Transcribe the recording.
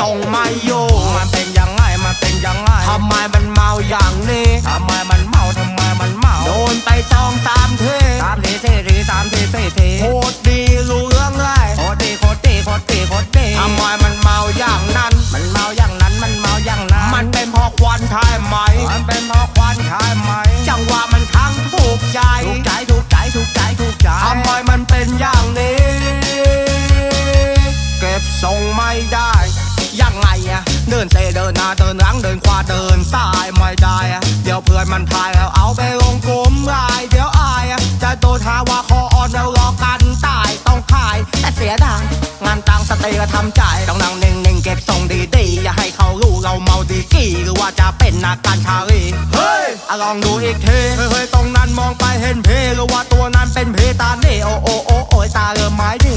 ทรงไม่อยู่มันเป็นยังไงมันเป็นยังไงทำไมมันเมาอย่างนี้ทำไมมันเมาทำไมมันเมาโดนไปสองสามเทสามทีสี่ทีสามทีสี่ทีโคตรดีรู้เรื่องเลยโคตรดีโคตรดีโคตรดีโคตรดีทำไมมันเมาอย่างนั้น มันเมาอย่างนั้นมันเมาอย่างนั้น มันเป็นเพราะควันใช่ไหมมันเป็นเพราะควันใช่ไหมจังหวะมันทั้งถูกใจถูกใจถูกใจถูกใจถูกใจทำไมมันเป็นอย่างนี้ เก็บทรงไม่ได้ยังไงอะเดินเซเดินหน้าเดินหลังเดินขวาเดินซ้ายไม่ได้อะเดี๋ยวเพื่อนมันพายแล้วเอาไปลงกลุ่มไลน์เดี๋ยวอายอะจะโดนหาว่าคออ่อนแล้วรอกันตายต้องขายแต่เสียดายงานตังสติก็ทำใจต้องนั่งนิ่งๆเก็บทรงดีๆอย่าให้เขารู้เราเมาดีกี่หรือว่าจะเป็นนักการชาลีเฮ้ยอะลองดูอีกทีเฮ้ยๆตรงนั้นมองไปเห็นเพหรือว่าตัวนั้นเป็นเพตาเน่โอโอโอโอยตาเริ่มไม้ดี